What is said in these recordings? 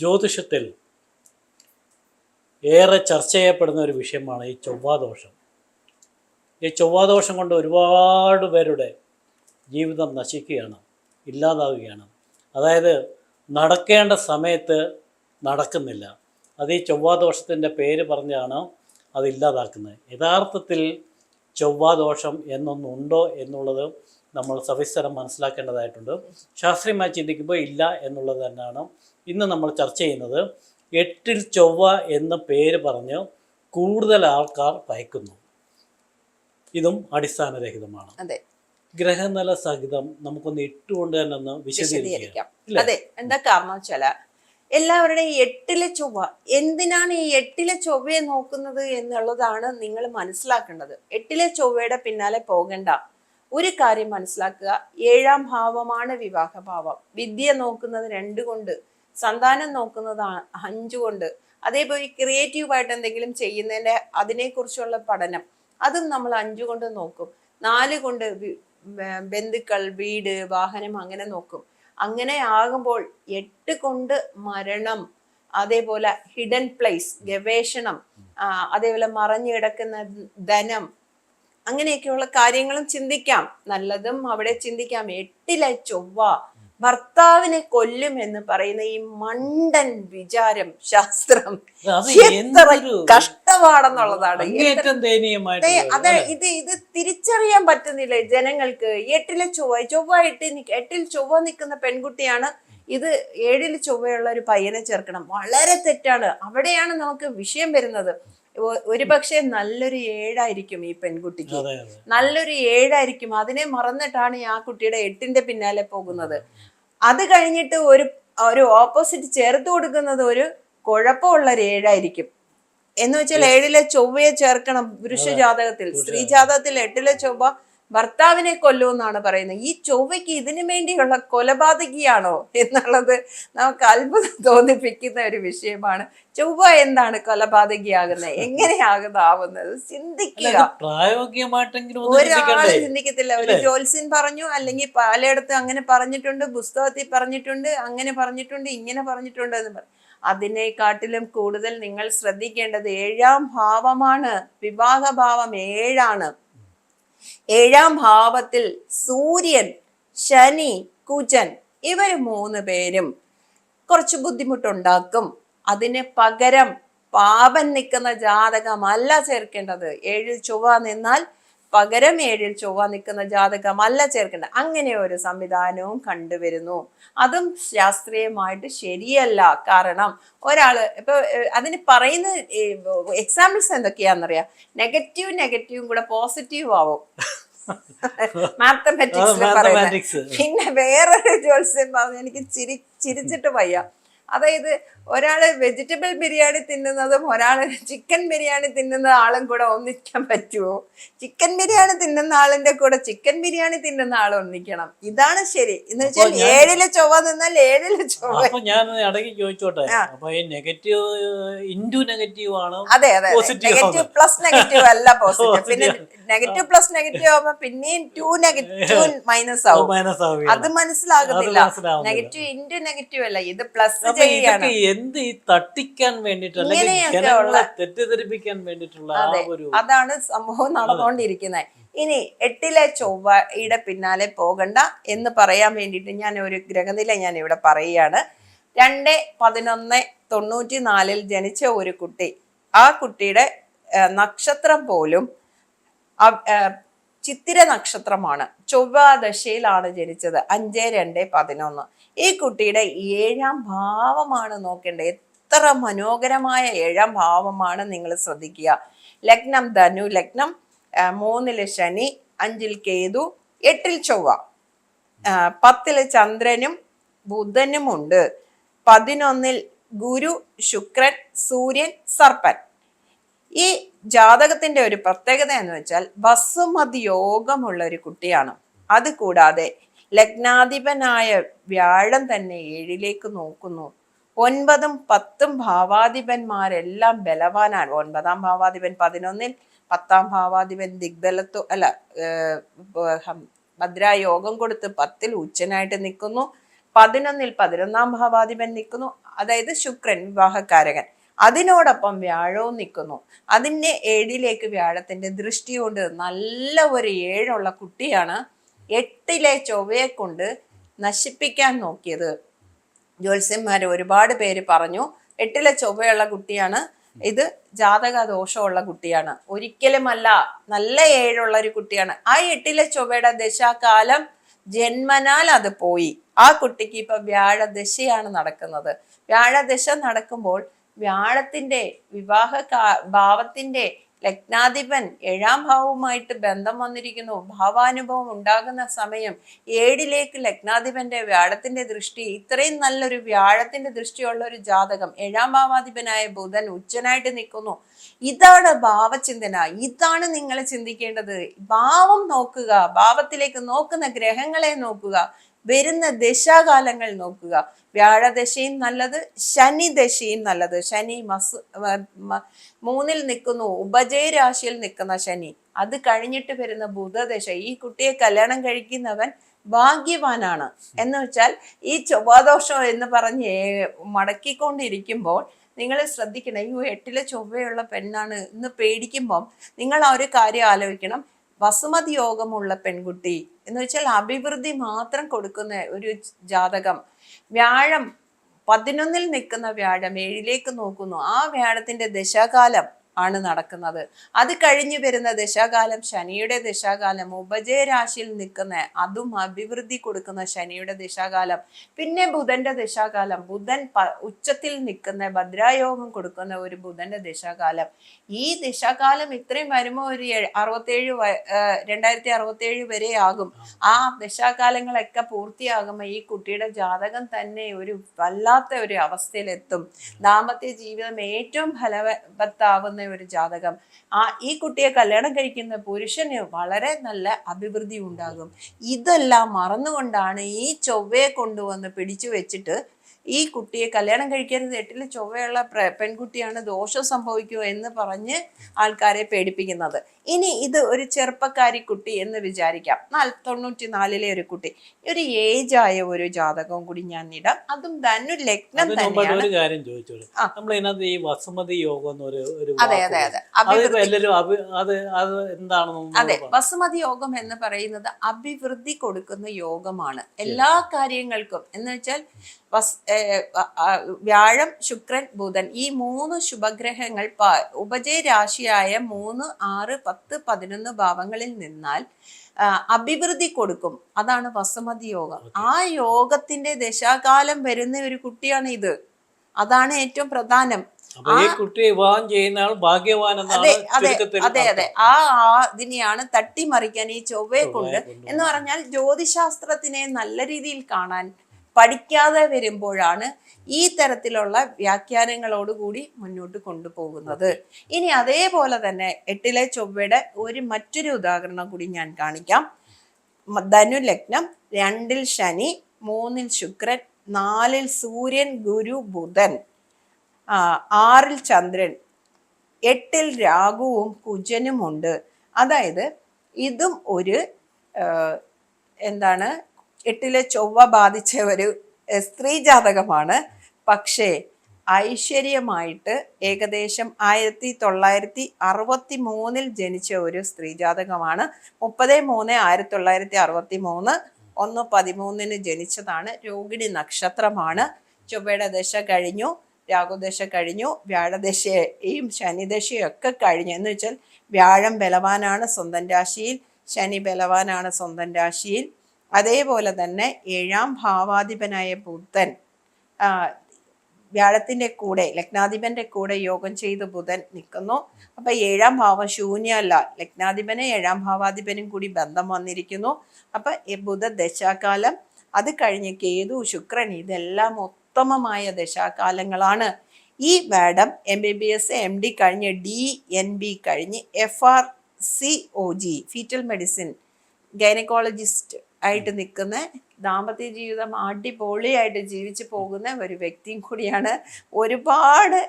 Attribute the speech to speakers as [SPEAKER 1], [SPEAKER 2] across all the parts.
[SPEAKER 1] ജ്യോതിഷത്തിൽ ഏറെ ചർച്ച ചെയ്യപ്പെടുന്ന ഒരു വിഷയമാണ് ഈ ചൊവ്വാദോഷം. ഈ ചൊവ്വാദോഷം കൊണ്ട് ഒരുപാട് പേരുടെ ജീവിതം നശിക്കുകയാണ് ഇല്ലാതാവുകയാണ്. അതായത് നടക്കേണ്ട സമയത്ത് നടക്കുന്നില്ല. അത് ഈ ചൊവ്വാദോഷത്തിന്റെ പേര് പറഞ്ഞാണ് അത് ഇല്ലാതാക്കുന്നത്. യഥാർത്ഥത്തിൽ ചൊവ്വാദോഷം എന്നൊന്നുണ്ടോ എന്നുള്ളത് നമ്മൾ സവിസ്തരം മനസ്സിലാക്കേണ്ടതായിട്ടുണ്ട്. ശാസ്ത്രീയമായി ചിന്തിക്കുമ്പോൾ ഇല്ല എന്നുള്ളത് തന്നെയാണ് ഇന്ന് നമ്മൾ ചർച്ച ചെയ്യുന്നത്. എട്ടിൽ ചൊവ്വ എന്ന പേര് പറഞ്ഞ് കൂടുതൽ ആൾക്കാർ ഭയക്കുന്നു. ഇതും അടിസ്ഥാനരഹിതമാണ്.
[SPEAKER 2] അതെ.
[SPEAKER 1] ഗ്രഹനില സഹിതം നമുക്കൊന്ന് ഇട്ടുകൊണ്ട് തന്നെ ഒന്ന് വിശദീകരിക്കാം?
[SPEAKER 2] അതെ എന്താ കാരണം വെച്ചാൽ എല്ലാവരുടെയും എട്ടിലെ ചൊവ്വ എന്തിനാണ് ഈ എട്ടിലെ ചൊവ്വയെ നോക്കുന്നത് എന്നുള്ളതാണ് നിങ്ങൾ മനസ്സിലാക്കേണ്ടത്. എട്ടിലെ ചൊവ്വയുടെ പിന്നാലെ പോകണ്ട. ഒരു കാര്യം മനസ്സിലാക്കുക. ഏഴാം ഭാവമാണ് വിവാഹ ഭാവം വിദ്യ നോക്കുന്നത് രണ്ട് കൊണ്ട് സന്താനം നോക്കുന്നത് അഞ്ചുകൊണ്ട് കൊണ്ട്. അതേപോലെ ക്രിയേറ്റീവായിട്ട് എന്തെങ്കിലും ചെയ്യുന്നതിന്റെ അതിനെക്കുറിച്ചുള്ള പഠനം അതും നമ്മൾ അഞ്ചു കൊണ്ട് നോക്കും. നാല് കൊണ്ട് ബന്ധുക്കൾ വീട് വാഹനം അങ്ങനെ നോക്കും. അങ്ങനെ ആകുമ്പോൾ എട്ട് കൊണ്ട് മരണം അതേപോലെ ഹിഡൻ പ്ലേസ് ഗവേഷണം അതേപോലെ മറഞ്ഞു കിടക്കുന്ന ധനം അങ്ങനെയൊക്കെയുള്ള കാര്യങ്ങളും ചിന്തിക്കാം. നല്ലതും അവിടെ ചിന്തിക്കാം. എട്ടിലെ ചൊവ്വ ഭർത്താവിനെ കൊല്ലും എന്ന് പറയുന്ന ഈ മണ്ടൻ വിചാരം ശാസ്ത്രം
[SPEAKER 1] കഷ്ടപാടെന്നുള്ളതാണ്
[SPEAKER 2] അതെ ഇത് ഇത് തിരിച്ചറിയാൻ പറ്റുന്നില്ല ജനങ്ങൾക്ക്? എട്ടിലെ ചൊവ്വ ചൊവ്വ എട്ടിൽ എട്ടിൽ ചൊവ്വ നിൽക്കുന്ന പെൺകുട്ടിയാണ്. ഇത് ഏഴിൽ ചൊവ്വയുള്ള ഒരു പയ്യനെ ചേർക്കണം. വളരെ തെറ്റാണ്. അവിടെയാണ് നമുക്ക് വിഷയം വരുന്നത്. ഒ- ഒരുപക്ഷെ നല്ലൊരു ഏഴായിരിക്കും ഈ പെൺകുട്ടിക്ക്. നല്ലൊരു ഏഴായിരിക്കും. അതിനെ മറന്നിട്ടാണ് ഈ ആ കുട്ടിയുടെ എട്ടിന്റെ പിന്നാലെ പോകുന്നത്. അത് കഴിഞ്ഞിട്ട് ഒരു ഒരു ഓപ്പോസിറ്റ് ചേർത്ത് കൊടുക്കുന്നത് ഒരു കുഴപ്പമുള്ള ഒരു ഏഴായിരിക്കും. എന്ന് വെച്ചാൽ ഏഴിലെ ചൊവ്വയെ ചേർക്കണം പുരുഷ ജാതകത്തിൽ സ്ത്രീ ജാതകത്തിൽ എട്ടിലെ ചൊവ്വ ഭർത്താവിനെ കൊല്ലുമെന്നാണ് പറയുന്നത്. ഈ ചൊവ്വയ്ക്ക് ഇതിനു വേണ്ടിയുള്ള കൊലപാതകിയാണോ എന്നുള്ളത് നമുക്ക് അത്ഭുതം തോന്നിപ്പിക്കുന്ന ഒരു വിഷയമാണ്. ചൊവ്വ എന്താണ് കൊലപാതകിയാകുന്നത്? എങ്ങനെയാകുന്നതാവുന്നത് ചിന്തിക്കുക.
[SPEAKER 1] പ്രായോഗികമായിട്ടെങ്കിലും
[SPEAKER 2] ഒരാളും ചിന്തിക്കത്തില്ല. ഒരു ജോത്സ്യൻ പറഞ്ഞു അല്ലെങ്കിൽ പലയിടത്തും അങ്ങനെ പറഞ്ഞിട്ടുണ്ട് പുസ്തകത്തിൽ പറഞ്ഞിട്ടുണ്ട് അങ്ങനെ പറഞ്ഞിട്ടുണ്ട് ഇങ്ങനെ പറഞ്ഞിട്ടുണ്ട് എന്ന് പറഞ്ഞു അതിനെക്കാട്ടിലും കൂടുതൽ നിങ്ങൾ ശ്രദ്ധിക്കേണ്ടത് ഏഴാം ഭാവമാണ്. വിവാഹ ഭാവം ഏഴാണ്. ഏഴാം ഭാവത്തിൽ സൂര്യൻ ശനി കുജൻ ഇവർ മൂന്ന് പേരും കുറച്ച് ബുദ്ധിമുട്ടുണ്ടാക്കും. അതിന് പകരം പാപൻ നിൽക്കുന്ന ജാതകമല്ല ചേർക്കേണ്ടത്. ഏഴിൽ ചൊവ്വ നിന്നാൽ പകരം ഏഴിൽ ചൊവ്വ നിൽക്കുന്ന ജാതകമല്ല ചേർക്കേണ്ടത്. അങ്ങനെ ഒരു സംവിധാനവും കണ്ടുവരുന്നു. അതും ശാസ്ത്രീയമായിട്ട് ശരിയല്ല. കാരണം ഒരാൾ ഇപ്പൊ അതിന് പറയുന്ന എക്സാമ്പിൾസ് എന്തൊക്കെയാണെന്നറിയാം? നെഗറ്റീവ് നെഗറ്റീവും കൂടെ പോസിറ്റീവ് ആവും. മാത്തമാറ്റിക്സിൽ പറയുന്നത്
[SPEAKER 1] മാത്തമാറ്റിക്സ്
[SPEAKER 2] പിന്നെ വേറൊരു ജോത്സ്യം പറഞ്ഞു എനിക്ക് ചിരി ചിരിച്ചിട്ട് വയ്യ. അതായത് ഒരാൾ വെജിറ്റബിൾ ബിരിയാണി തിന്നുന്നതും ഒരാൾ ചിക്കൻ ബിരിയാണി തിന്നുന്ന ആളും കൂടെ ഒന്നിക്കാൻ പറ്റുമോ ചിക്കൻ ബിരിയാണി തിന്നുന്ന ആളിന്റെ കൂടെ ചിക്കൻ ബിരിയാണി തിന്നുന്ന ആൾ ഒന്നിക്കണം. ഇതാണ് ശരി. എന്ന് വെച്ചാൽ ഏഴിൽ ചൊവ്വ നിന്നാൽ ഏഴിൽ ചൊവ്വ.
[SPEAKER 1] ഞാൻ ഇടയ്ക്ക് ചോദിച്ചോട്ടെ?
[SPEAKER 2] ആ.
[SPEAKER 1] അപ്പൊ ഈ നെഗറ്റീവ് ഇന്റു നെഗറ്റീവ് ആണ്?
[SPEAKER 2] അതെ അതെ നെഗറ്റീവ് പ്ലസ് നെഗറ്റീവ് അല്ല പോസിറ്റീവ് പിന്നെ നെഗറ്റീവ് പ്ലസ് നെഗറ്റീവ് ആവുമ്പോ പിന്നെയും ടു നെഗറ്റീവ് മൈനസ് ആവും. അത് മനസ്സിലാകുന്നില്ല. നെഗറ്റീവ് ഇന്റു നെഗറ്റീവ് അല്ല. ഇത് പ്ലസ് ചെയ്യാണ്
[SPEAKER 1] എന്ത് ഈ തട്ടിക്കാൻ
[SPEAKER 2] വേണ്ടിട്ടുള്ള
[SPEAKER 1] ജനങ്ങളെ തെറ്റിദ്ധരിപ്പിക്കാൻ വേണ്ടിട്ടുള്ള
[SPEAKER 2] അതാണ് സംഭവം നടന്നുകൊണ്ടിരിക്കുന്നത്. ഇനി എട്ടിലെ ചൊവ്വയുടെ പിന്നാലെ പോകണ്ട എന്ന് പറയാൻ വേണ്ടിയിട്ട് ഞാൻ ഒരു ഗ്രഹനില ഞാൻ ഇവിടെ പറയുകയാണ്. രണ്ട് പതിനൊന്ന് തൊണ്ണൂറ്റി നാലിൽ ജനിച്ച ഒരു കുട്ടി. ആ കുട്ടിയുടെ നക്ഷത്രം പോലും ചിത്തിര നക്ഷത്രമാണ്. ചൊവ്വാദശയിലാണ് ജനിച്ചത്. അഞ്ച് രണ്ട് പതിനൊന്ന്. ഈ കുട്ടിയുടെ ഏഴാം ഭാവമാണ് നോക്കേണ്ടത്. എത്ര മനോഹരമായ ഏഴാം ഭാവമാണ് നിങ്ങൾ ശ്രദ്ധിക്കുക. ലഗ്നം ധനു ലഗ്നം മൂന്നിൽ ശനി അഞ്ചിൽ കേതു എട്ടിൽ ചൊവ്വ. പത്തിൽ ചന്ദ്രനും ബുധനും ഉണ്ട് പതിനൊന്നിൽ ഗുരു ശുക്രൻ സൂര്യൻ സർപ്പൻ. ഈ ജാതകത്തിന്റെ ഒരു പ്രത്യേകത എന്ന് വെച്ചാൽ വസുമതി യോഗമുള്ള ഒരു കുട്ടിയാണ്. അത് കൂടാതെ ലഗ്നാധിപനായ വ്യാഴം തന്നെ ഏഴിലേക്ക് നോക്കുന്നു. ഒൻപതും പത്തും ഭാവാധിപന്മാരെല്ലാം ബലവാനാണ്. ഒൻപതാം ഭാവാധിപൻ പതിനൊന്നിൽ പത്താം ഭാവാധിപൻ ദിഗ്ബലത്തു അല്ല ഭദ്ര യോഗം ഭദ്രായോഗം കൊടുത്ത് പത്തിൽ ഉച്ചനായിട്ട് നിൽക്കുന്നു. പതിനൊന്നിൽ പതിനൊന്നാം ഭാവാധിപൻ നിൽക്കുന്നു. അതായത് ശുക്രൻ വിവാഹകാരകൻ അതിനോടൊപ്പം വ്യാഴവും നിൽക്കുന്നു. അതിന്റെ ഏഴിലേക്ക് വ്യാഴത്തിന്റെ ദൃഷ്ടി കൊണ്ട് നല്ല ഒരു ഏഴുള്ള കുട്ടിയാണ് എട്ടിലെ ചൊവ്വയെ കൊണ്ട് നശിപ്പിക്കാൻ നോക്കിയത്. ജ്യോത്സ്യന്മാർ ഒരുപാട് പേര് പറഞ്ഞു എട്ടിലെ ചൊവ്വയുള്ള കുട്ടിയാണ് ഇത് ജാതക ദോഷമുള്ള കുട്ടിയാണ്. ഒരിക്കലുമല്ല നല്ല ഏഴുള്ള ഒരു കുട്ടിയാണ്. ആ എട്ടിലെ ചൊവ്വയുടെ ദശാകാലം ജന്മനാൽ അത് പോയി. ആ കുട്ടിക്ക് ഇപ്പൊ വ്യാഴദശയാണ് നടക്കുന്നത്. വ്യാഴദശ നടക്കുമ്പോൾ വ്യാഴത്തിന്റെ വിവാഹ ഭാവത്തിന്റെ ലഗ്നാധിപൻ ഏഴാം ഭാവവുമായിട്ട് ബന്ധം വന്നിരിക്കുന്നു. ഭാവാനുഭവം ഉണ്ടാകുന്ന സമയം ഏഴിലേക്ക് ലഗ്നാധിപന്റെ വ്യാഴത്തിന്റെ ദൃഷ്ടി ഇത്രയും നല്ലൊരു വ്യാഴത്തിന്റെ ദൃഷ്ടിയുള്ള ഒരു ജാതകം. ഏഴാം ഭാവാധിപനായ ബുധൻ ഉച്ചനായിട്ട് നിൽക്കുന്നു. ഇതാണ് ഭാവചിന്തന. ഇതാണ് നിങ്ങൾ ചിന്തിക്കേണ്ടത്. ഭാവം നോക്കുക ഭാവത്തിലേക്ക് നോക്കുന്ന ഗ്രഹങ്ങളെ നോക്കുക. വരുന്ന ദശാകാലങ്ങൾ നോക്കുക. വ്യാഴദശയും നല്ലത് ശനി ദശയും നല്ലത്. ശനി മസ് മൂന്നിൽ നിൽക്കുന്നു. ഉപജയ രാശിയിൽ നിൽക്കുന്ന ശനി. അത് കഴിഞ്ഞിട്ട് വരുന്ന ബുധദശ. ഈ കുട്ടിയെ കല്യാണം കഴിക്കുന്നവൻ ഭാഗ്യവാനാണ്. എന്ന് വെച്ചാൽ ഈ ചൊവ്വാദോഷം എന്ന് പറഞ്ഞ് മടക്കിക്കൊണ്ടിരിക്കുമ്പോൾ നിങ്ങൾ ശ്രദ്ധിക്കണം. ഈ എട്ടിലെ ചൊവ്വയുള്ള പെണ്ണാണ് എന്ന് പേടിക്കുമ്പം നിങ്ങൾ ആ ഒരു കാര്യം ആലോചിക്കണം. വസുമതി യോഗമുള്ള പെൺകുട്ടി എന്ന് വെച്ചാൽ അഭിവൃദ്ധി മാത്രം കൊടുക്കുന്ന ഒരു ജാതകം. വ്യാഴം പതിനൊന്നിൽ നിൽക്കുന്ന വ്യാഴം ഏഴിലേക്ക് നോക്കുന്നു. ആ വ്യാഴത്തിന്റെ ദശാകാലം ആണ് നടക്കുന്നത്. അത് കഴിഞ്ഞു വരുന്ന ദശാകാലം ശനിയുടെ ദശാകാലം ഉപജയരാശിയിൽ നിൽക്കുന്ന അതും അഭിവൃദ്ധി കൊടുക്കുന്ന ശനിയുടെ ദശാകാലം. പിന്നെ ബുധന്റെ ദശാകാലം. ബുധൻ ഉച്ചത്തിൽ നിൽക്കുന്ന ഭദ്രായോഗം കൊടുക്കുന്ന ഒരു ബുധന്റെ ദശാകാലം. ഈ ദശാകാലം ഇത്രയും വരുമ്പോൾ ഒരു അറുപത്തേഴ് രണ്ടായിരത്തി അറുപത്തേഴ് വരെ ആകും. ആ. ദശാകാലങ്ങളൊക്കെ പൂർത്തിയാകുമ്പോൾ ഈ കുട്ടിയുടെ ജാതകം തന്നെ ഒരു വല്ലാത്ത ഒരു അവസ്ഥയിലെത്തും. ദാമ്പത്യ ജീവിതം ഏറ്റവും ഫലവത്താവുന്ന ഒരു ജാതകം. ആ ഈ കുട്ടിയെ കല്യാണം കഴിക്കുന്ന പുരുഷന് വളരെ നല്ല അഭിവൃദ്ധി ഉണ്ടാകും. ഇതെല്ലാം മറന്നുകൊണ്ടാണ് ഈ ചൊവ്വയെ കൊണ്ടുവന്ന് പിടിച്ചു വെച്ചിട്ട് ഈ കുട്ടിയെ കല്യാണം കഴിക്കരുത് എട്ടിൽ ചൊവ്വയുള്ള പെൺകുട്ടിയാണ് ദോഷം സംഭവിക്കൂ എന്ന് പറഞ്ഞ് ആൾക്കാരെ പേടിപ്പിക്കുന്നത്. ഇനി ഇത് ഒരു ചെറുപ്പക്കാരി കുട്ടി എന്ന് വിചാരിക്കാം. നാല് തൊണ്ണൂറ്റി നാലിലെ ഒരു കുട്ടി. ഒരു ഏജ് ആയ ഒരു ജാതകവും കൂടി ഞാൻ ഇടാം. അതും ധനു ലഗ്നം തന്നെയാണ്.
[SPEAKER 1] ഒരു കാര്യം ചോദിച്ചോളൂ. നമ്മൾ ഇതിനകത്ത് ഈ വസുമതി യോഗം എന്നൊരു ഒരു
[SPEAKER 2] അതെ അതെ അതെ.
[SPEAKER 1] എല്ലാവരും അത് അത് എന്താണെന്ന്
[SPEAKER 2] അതെ വസുമതി യോഗം എന്ന് പറയുന്നത് അഭിവൃദ്ധി കൊടുക്കുന്ന യോഗമാണ്. എല്ലാ കാര്യങ്ങൾക്കും. എന്ന് വെച്ചാൽ വസ് വ്യാഴം ശുക്രൻ ബുധൻ ഈ മൂന്ന് ശുഭഗ്രഹങ്ങൾ ഉപജയ രാശിയായ മൂന്ന് ആറ് പത്ത് പതിനൊന്ന് ഭാവങ്ങളിൽ നിന്നാൽ അഭിവൃദ്ധി കൊടുക്കും. അതാണ് വസുമതി യോഗം. ആ യോഗത്തിന്റെ ദശാകാലം വരുന്ന ഒരു കുട്ടിയാണ് ഇത്. അതാണ് ഏറ്റവും പ്രധാനം.
[SPEAKER 1] ഈ കുട്ടിയെ വിവാഹം ചെയ്യുന്ന ആൾ ഭാഗ്യവാൻ എന്നാണ്
[SPEAKER 2] അതെ അതെ അതെ. അതെ ആ ആ ഇതിനെയാണ് തട്ടിമറിക്കാൻ ഈ ചൊവ്വയെ കൊണ്ട് എന്ന് പറഞ്ഞാൽ ജ്യോതിശാസ്ത്രത്തിനെ നല്ല രീതിയിൽ കാണാൻ പഠിക്കാതെ വരുമ്പോഴാണ് ഈ തരത്തിലുള്ള വ്യാഖ്യാനങ്ങളോടുകൂടി മുന്നോട്ട് കൊണ്ടുപോകുന്നത്. ഇനി അതേപോലെ തന്നെ എട്ടിലെ ചൊവ്വയുടെ ഒരു മറ്റൊരു ഉദാഹരണം കൂടി ഞാൻ കാണിക്കാം. ധനു ലഗ്നം രണ്ടിൽ ശനി മൂന്നിൽ ശുക്രൻ നാലിൽ സൂര്യൻ ഗുരു ബുധൻ ആറിൽ ചന്ദ്രൻ എട്ടിൽ രാഹുവും കുജനുമുണ്ട്. അതായത് ഇതും ഒരു എന്താണ് എട്ടിലെ ചൊവ്വ ബാധിച്ച ഒരു സ്ത്രീ ജാതകമാണ്. പക്ഷേ ഐശ്വര്യമായിട്ട് ഏകദേശം ആയിരത്തി തൊള്ളായിരത്തി അറുപത്തി മൂന്നിൽ ജനിച്ച ഒരു സ്ത്രീ ജാതകമാണ്. മുപ്പത് മൂന്ന് ആയിരത്തി തൊള്ളായിരത്തി അറുപത്തി മൂന്ന് ഒന്ന് പതിമൂന്നിന് ജനിച്ചതാണ്. രോഹിണി നക്ഷത്രമാണ്. ചൊവ്വയുടെ ദശ കഴിഞ്ഞു രാഹുദശ കഴിഞ്ഞു വ്യാഴദശയും ശനിദശയും ഒക്കെ കഴിഞ്ഞു. എന്ന് വെച്ചാൽ വ്യാഴം ബലവാനാണ് സ്വന്തം രാശിയിൽ ശനി ബലവാനാണ് സ്വന്തം രാശിയിൽ. അതേപോലെ തന്നെ ഏഴാം ഭാവാധിപനായ ബുധൻ വ്യാഴത്തിന്റെ കൂടെ ലഗ്നാധിപന്റെ കൂടെ യോഗം ചെയ്ത് ബുധൻ നിൽക്കുന്നു. അപ്പം ഏഴാം ഭാവം ശൂന്യമല്ല. ലഗ്നാധിപനെ ഏഴാം ഭാവാധിപനും കൂടി ബന്ധം വന്നിരിക്കുന്നു. അപ്പം ബുധ ദശാകാലം അത് കഴിഞ്ഞ് കേതു ശുക്രൻ ഇതെല്ലാം ഉത്തമമായ ദശാകാലങ്ങളാണ്. ഈ madam M B B S M D കഴിഞ്ഞ് ഡി എൻ ബി കഴിഞ്ഞ് F R C O G fetal medicine gynaecologist ആയിട്ട് നിൽക്കുന്ന ദാമ്പത്യ ജീവിതം അടിപൊളിയായിട്ട് ജീവിച്ചു പോകുന്ന ഒരു വ്യക്തിയും കൂടിയാണ്. ഒരുപാട്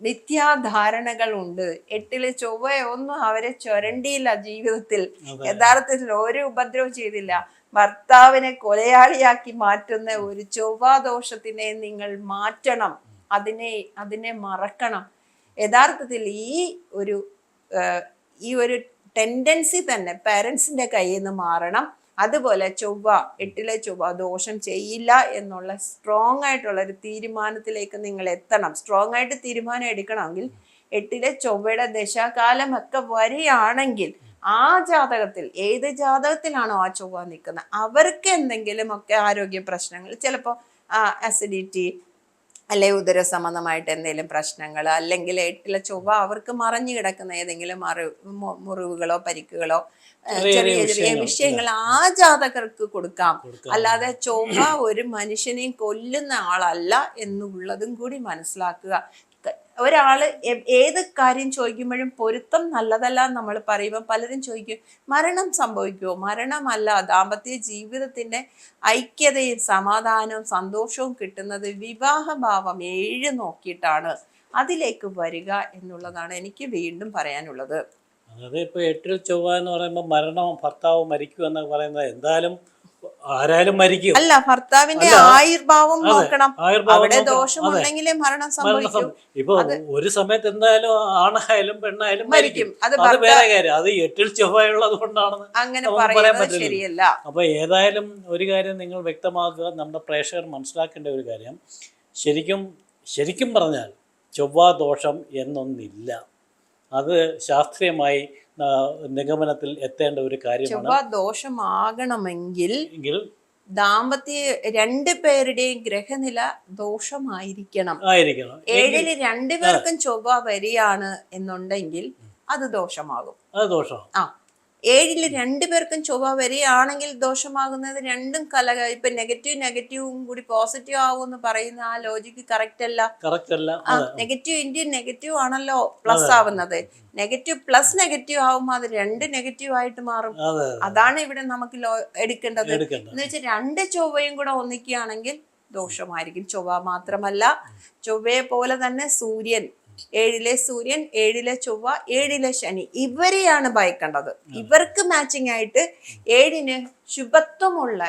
[SPEAKER 2] മിഥ്യാധാരണകൾ ഉണ്ട് എട്ടിലെ ചൊവ്വയൊന്നും അവരെ ചൊരണ്ടിയില്ല ജീവിതത്തിൽ. യഥാർത്ഥത്തിൽ ഒരു ഉപദ്രവം ചെയ്തില്ല. ഭർത്താവിനെ കൊലയാളിയാക്കി മാറ്റുന്ന ഒരു ചൊവ്വാദോഷത്തിനെ നിങ്ങൾ മാറ്റണം. അതിനെ അതിനെ മറക്കണം. യഥാർത്ഥത്തിൽ ഈ ഒരു ഈ ഒരു ടെൻഡൻസി തന്നെ പാരൻസിന്റെ കയ്യിൽ നിന്ന് മാറണം. അതുപോലെ ചൊവ്വ എട്ടിലെ ചൊവ്വ ദോഷം ചെയ്യില്ല എന്നുള്ള സ്ട്രോങ് ആയിട്ടുള്ള ഒരു തീരുമാനത്തിലേക്ക് നിങ്ങൾ എത്തണം. സ്ട്രോങ് ആയിട്ട് തീരുമാനം എടുക്കണമെങ്കിൽ എട്ടിലെ ചൊവ്വയുടെ ദശാകാലം ഒക്കെ വരികയാണെങ്കിൽ ആ ജാതകത്തിൽ ഏത് ജാതകത്തിലാണോ ആ ചൊവ്വ നിൽക്കുന്നത് അവർക്ക് എന്തെങ്കിലുമൊക്കെ ആരോഗ്യ പ്രശ്നങ്ങൾ ചിലപ്പോൾ അസിഡിറ്റി അല്ലെ ഉദര സംബന്ധമായിട്ട് എന്തെങ്കിലും പ്രശ്നങ്ങൾ അല്ലെങ്കിൽ എട്ടിലെ ചൊവ്വ അവർക്ക് മറഞ്ഞു കിടക്കുന്ന ഏതെങ്കിലും മറി മുറിവുകളോ പരിക്കുകളോ
[SPEAKER 1] ചെറിയ
[SPEAKER 2] ചെറിയ
[SPEAKER 1] വിഷയങ്ങൾ,
[SPEAKER 2] ആ ജാതകർക്ക് കൊടുക്കാം. അല്ലാതെ ചൊവ്വ ഒരു മനുഷ്യനെയും കൊല്ലുന്ന ആളല്ല എന്നുള്ളതും കൂടി മനസ്സിലാക്കുക. ഒരാൾ ഏത് കാര്യം ചോദിക്കുമ്പോഴും പൊരുത്തം നല്ലതല്ല നമ്മൾ പറയുമ്പോൾ പലരും ചോദിക്കും മരണം സംഭവിക്കുമോ മരണമല്ല ദാമ്പത്യ ജീവിതത്തിന്റെ ഐക്യതയും സമാധാനവും സന്തോഷവും കിട്ടുന്നത് വിവാഹഭാവം ഏഴ് നോക്കിയിട്ടാണ്. അതിലേക്ക് വരിക എന്നുള്ളതാണ് എനിക്ക് വീണ്ടും പറയാനുള്ളത്.
[SPEAKER 1] അതായത് ഇപ്പോൾ എട്ടിൽ ചൊവ്വ എന്ന് പറയുമ്പോൾ മരണം ഭർത്താവ് മരിക്കുക എന്നൊക്കെ പറയുന്നത് എന്തായാലും ആരായാലും മരിക്കും.
[SPEAKER 2] അല്ല ഭർത്താവിന്റെ. ആയുർഭാവം നോക്കണം. അവിടെ ദോഷമുണ്ടെങ്കിലേ മരണം സംഭവിക്കും.
[SPEAKER 1] ഇപ്പൊ ഒരു സമയത്ത് എന്തായാലും ആണായാലും പെണ്ണായാലും
[SPEAKER 2] മരിക്കും. അത്
[SPEAKER 1] വേറെ കാര്യം. അത് എട്ടിൽ ചൊവ്വയുള്ളത് കൊണ്ടാണെന്ന്
[SPEAKER 2] അങ്ങനെ
[SPEAKER 1] പറയാൻ പറ്റില്ല.
[SPEAKER 2] ശരിയല്ല.
[SPEAKER 1] അപ്പോൾ ഏതായാലും ഒരു കാര്യം നിങ്ങൾ വ്യക്തമാക്കുക. നമ്മുടെ പ്രേക്ഷകർ മനസ്സിലാക്കേണ്ട ഒരു കാര്യം. ശരിക്കും ശരിക്കും പറഞ്ഞാൽ ചൊവ്വാ ദോഷം എന്നൊന്നില്ല. അത് ശാസ്ത്രീയമായി നിഗമനത്തിൽ എത്തേണ്ട ഒരു കാര്യമാണ്.
[SPEAKER 2] ചൊവ്വ ദോഷമാകണമെങ്കിൽ ദാമ്പത്യ രണ്ടു പേരുടെയും ഗ്രഹനില ദോഷമായിരിക്കണം.
[SPEAKER 1] ആയിരിക്കണം.
[SPEAKER 2] ഏഴിൽ രണ്ടുപേർക്കും ചൊവ്വ വരികയാണ് എന്നുണ്ടെങ്കിൽ അത് ദോഷമാകും.
[SPEAKER 1] അത് ദോഷമാകും.
[SPEAKER 2] ആ. ഏഴിൽ രണ്ടുപേർക്കും ചൊവ്വ വരികയാണെങ്കിൽ ദോഷമാകുന്നത് രണ്ടും കല ഇപ്പൊ നെഗറ്റീവ് നെഗറ്റീവും കൂടി പോസിറ്റീവ് ആവും എന്ന് പറയുന്ന ആ ലോജിക്ക് കറക്റ്റ് അല്ല? നെഗറ്റീവ് ഇന്ത്യൻ നെഗറ്റീവ് ആണല്ലോ പ്ലസ് ആവുന്നത്. നെഗറ്റീവ് പ്ലസ് നെഗറ്റീവ് ആവുമ്പോൾ അത് രണ്ട് നെഗറ്റീവ് ആയിട്ട് മാറും. അതാണ് ഇവിടെ നമുക്ക് എടുക്കേണ്ടത്.
[SPEAKER 1] എടുക്കണ്ട
[SPEAKER 2] എന്ന് വെച്ചാൽ രണ്ട് ചൊവ്വയും കൂടെ ഒന്നിക്കുകയാണെങ്കിൽ ദോഷമായിരിക്കും. ചൊവ്വ മാത്രമല്ല ചൊവ്വയെ പോലെ തന്നെ സൂര്യൻ ഏഴിലെ സൂര്യൻ ഏഴിലെ ചൊവ്വ ഏഴിലെ ശനി. ഇവരെയാണ് ഭയക്കേണ്ടത്. ഇവർക്ക് മാച്ചിങ് ആയിട്ട് ഏഴിന് ശുഭത്വമുള്ള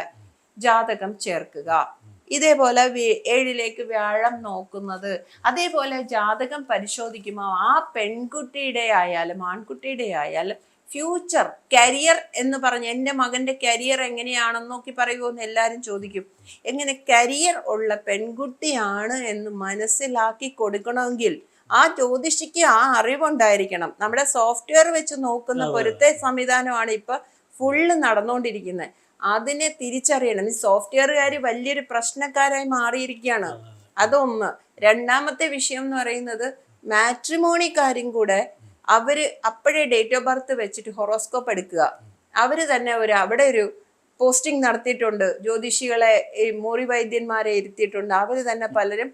[SPEAKER 2] ജാതകം ചേർക്കുക. ഇതേപോലെ ഏഴിലേക്ക് വ്യാഴം നോക്കുന്നത് അതേപോലെ ജാതകം പരിശോധിക്കുമ്പോൾ ആ പെൺകുട്ടിയുടെ ആയാലും ആൺകുട്ടിയുടെ ആയാലും ഫ്യൂച്ചർ കരിയർ എന്ന് പറഞ്ഞ് എന്റെ മകന്റെ കരിയർ എങ്ങനെയാണെന്ന് നോക്കി പറയുമോന്ന് എല്ലാവരും ചോദിക്കും. എങ്ങനെ കരിയർ ഉള്ള പെൺകുട്ടിയാണ് എന്ന് മനസ്സിലാക്കി കൊടുക്കണമെങ്കിൽ ആ ജ്യോതിഷിക്ക് ആ അറിവുണ്ടായിരിക്കണം. നമ്മുടെ സോഫ്റ്റ്വെയർ വെച്ച് നോക്കുന്ന പൊരുത്ത സംവിധാനമാണ് ഇപ്പൊ ഫുള്ള് നടന്നുകൊണ്ടിരിക്കുന്നത് അതിനെ തിരിച്ചറിയണം. ഈ സോഫ്റ്റ്വെയറുകാർ വലിയൊരു പ്രശ്നക്കാരായി മാറിയിരിക്കുകയാണ്. അതൊന്ന്. രണ്ടാമത്തെ വിഷയം എന്ന് പറയുന്നത് മാട്രിമോണിക്കാരും കൂടെ അവർ അപ്പോഴേ ഡേറ്റ് ഓഫ് ബർത്ത് വെച്ചിട്ട് ഹൊറോസ്കോപ്പ് എടുക്കുക. അവർ തന്നെ ഒരു അവിടെ ഒരു പോസ്റ്റിംഗ് നടത്തിയിട്ടുണ്ട്. ജ്യോതിഷികളെ മുറി വൈദ്യന്മാരെ ഇരുത്തിയിട്ടുണ്ട്. അവർ തന്നെ പലരും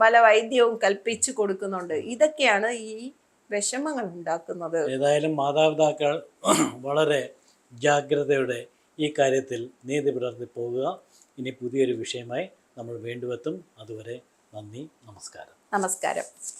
[SPEAKER 2] പല വൈദ്യവും കൽപ്പിച്ചു കൊടുക്കുന്നുണ്ട്. ഇതൊക്കെയാണ് ഈ വിഷമങ്ങൾ ഉണ്ടാക്കുന്നത്.
[SPEAKER 1] ഏതായാലും മാതാപിതാക്കൾ വളരെ ജാഗ്രതയോടെ ഈ കാര്യത്തിൽ നീതി പുലർത്തി പോകുക ഇനി പുതിയൊരു വിഷയമായി നമ്മൾ വീണ്ടുമെത്തും അതുവരെ നന്ദി നമസ്കാരം.
[SPEAKER 2] നമസ്കാരം.